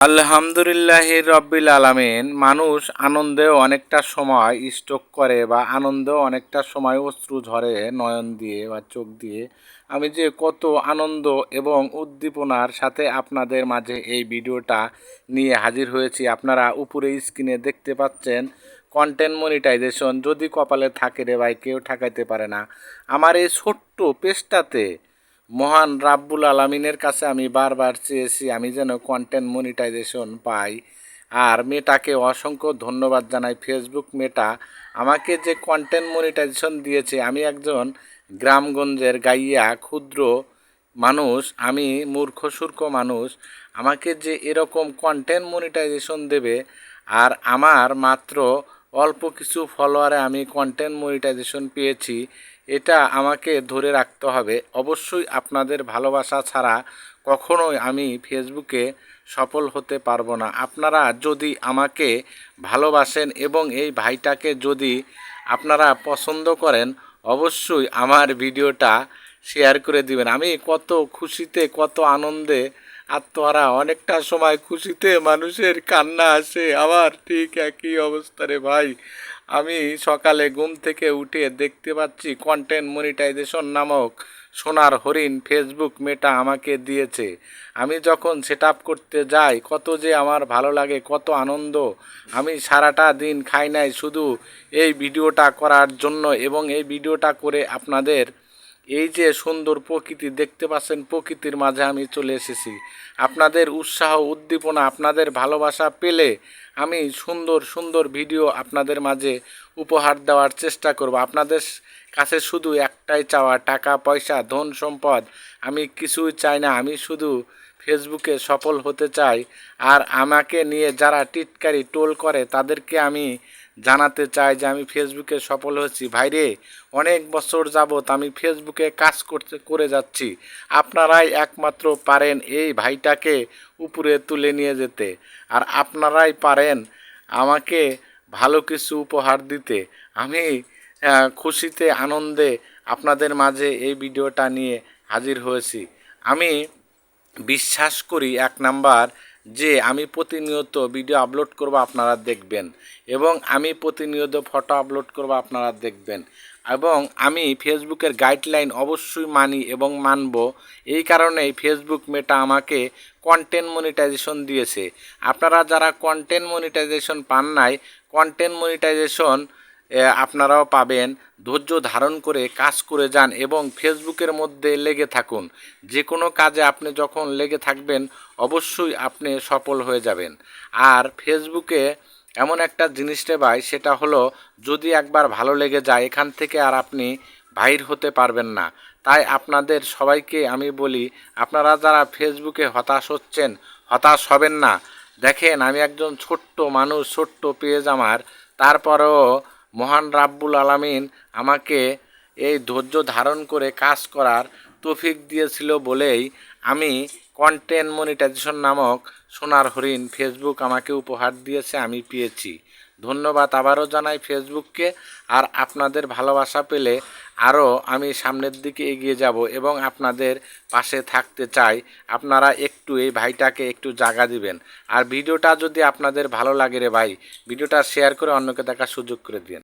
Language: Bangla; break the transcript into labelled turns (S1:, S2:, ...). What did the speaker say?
S1: আলহামদুলিল্লাহ রব্বিল আলামিন। মানুষ আনন্দেও অনেকটা সময় স্ট্রোক করে বা আনন্দেও অনেকটা সময় অশ্রু ঝরে নয়ন দিয়ে বা চোখ দিয়ে। আমি যে কত আনন্দ এবং উদ্দীপনার সাথে আপনাদের মাঝে এই ভিডিওটা নিয়ে হাজির হয়েছি, আপনারা উপরে স্ক্রিনে দেখতে পাচ্ছেন কন্টেন্ট মনিটাইজেশন যদি কপালে থাকে রে ভাই, কেউ ঠেকাইতে পারে না। আমার এই ছোট্ট পেজটাতে মহান রাব্বুল আলমিনের কাছে আমি বারবার চেয়েছি, আমি যেন কন্টেন্ট মনিটাইজেশন পাই। আর মেটাকে অসংখ্য ধন্যবাদ জানাই। ফেসবুক মেটা আমাকে যে কন্টেন্ট মনিটাইজেশন দিয়েছে, আমি একজন গ্রামগঞ্জের গাইয়া, ক্ষুদ্র মানুষ, আমি মূর্খ, সূর্খ মানুষ, আমাকে যে এরকম কন্টেন্ট মনিটাইজেশন দেবে, আর আমার মাত্র অল্প কিছু ফলোয়ারে আমি কন্টেন্ট মনিটাইজেশন পেয়েছি, এটা আমাকে ধরে রাখতে হবে। অবশ্যই আপনাদের ভালোবাসা ছাড়া কখনোই আমি ফেসবুকে সফল হতে পারব না। আপনারা যদি আমাকে ভালোবাসেন এবং এই ভাইটাকে যদি আপনারা পছন্দ করেন, অবশ্যই আমার ভিডিওটা শেয়ার করে দিবেন। আমি কত খুশিতে, কত আনন্দে আত্মহারা অনেকটা সময় খুশিতে মানুষের কান্না আসে। আবার ঠিক একই অবস্থা রে ভাই। আমি সকালে ঘুম থেকে উঠে দেখতে পাচ্ছি কন্টেন্ট মনিটাইজেশন নামক সোনার হরিণ ফেসবুক মেটা আমাকে দিয়েছে। আমি যখন সেট করতে যাই, কত যে আমার ভালো লাগে, কত আনন্দ। আমি সারাটা দিন খাই নাই শুধু এই ভিডিওটা করার জন্য এবং এই ভিডিওটা করে আপনাদের এই যে সুন্দর প্রকৃতি দেখতে পাচ্ছেন, প্রকৃতির মাঝে আমি চলে এসেছি। আপনাদের উৎসাহ, উদ্দীপনা, আপনাদের ভালোবাসা পেলে আমি সুন্দর সুন্দর ভিডিও আপনাদের মাঝে উপহার দেওয়ার চেষ্টা করব। আপনাদের কাছে শুধু একটাই চাওয়া, টাকা, পয়সা, ধন, সম্পদ। আমি কিছুই চাই না, আমি শুধু ফেসবুকে সফল হতে চাই। আর আমাকে নিয়ে যারা টিটকারি টোল করে, তাদেরকে আমি জানাতে চাই যে আমি ফেসবুকে সফল হয়েছি। ভাইরে অনেক বছর যাবৎ আমি ফেসবুকে কাজ করতে, করে যাচ্ছি। আপনারাই একমাত্র পারেন এই ভাইটাকে উপরে তুলে নিয়ে যেতে। আর আপনারাই পারেন আমাকে ভালো কিছু উপহার দিতে। আমি খুশিতে, আনন্দে আপনাদের মাঝে এই ভিডিওটা নিয়ে হাজির হয়েছি। আমি বিশ্বাস করি এক নাম্বার যে আমি প্রতিনিয়ত ভিডিও আপলোড করব আপনারা দেখবেন এবং আমি প্রতিনিয়ত ফটো আপলোড করব আপনারা দেখবেন। এবং আমি ফেসবুকের গাইডলাইন অবশ্যই মানি এবং মানব। এই কারণেই ফেসবুক মেটা আমাকে কন্টেন্ট মনিটাইজেশন দিয়েছে। আপনারা যারা কন্টেন্ট মনিটাইজেশন পান নাই কন্টেন্ট মনিটাইজেশন আপনারাও পাবেন। ধৈর্য ধারণ করে কাজ করে যান এবং ফেসবুকের মধ্যে লেগে থাকুন। যে কোনো কাজে আপনি যখন লেগে থাকবেন, অবশ্যই আপনি সফল হয়ে যাবেন। আর ফেসবুকে এমন একটা জিনিসটা পাই সেটা হলো যদি একবার ভালো লেগে যায়, এখান থেকে আর আপনি বাহির হতে পারবেন না। তাই আপনাদের সবাইকে আমি বলি, আপনারা যারা ফেসবুকে হতাশ হচ্ছেন, হতাশ হবেন না। দেখেন, আমি একজন ছোট্ট মানুষ, ছোট্ট পেজ আমার। তারপরেও মহান রাব্বুল আলামিন আমাকে এই ধৈর্য ধারণ করে কাজ করার তৌফিক দিয়েছিল বলেই আমি কন্টেন্ট মনিটাইজেশন নামক সোনার হরিণ ফেসবুক আমাকে উপহার দিয়েছে, আমি পেয়েছি। ধন্যবাদ আবারও জানাই ফেসবুককে আর আপনাদের ভালোবাসা পেলে আরও আমি সামনের দিকে এগিয়ে যাব এবং আপনাদের পাশে থাকতে চাই। আপনারা একটু এই ভাইটাকে একটু জাগা দিবেন। আর ভিডিওটা যদি আপনাদের ভালো লাগে রে ভাই, ভিডিওটা শেয়ার করে অন্যকে দেখার সুযোগ করে দিন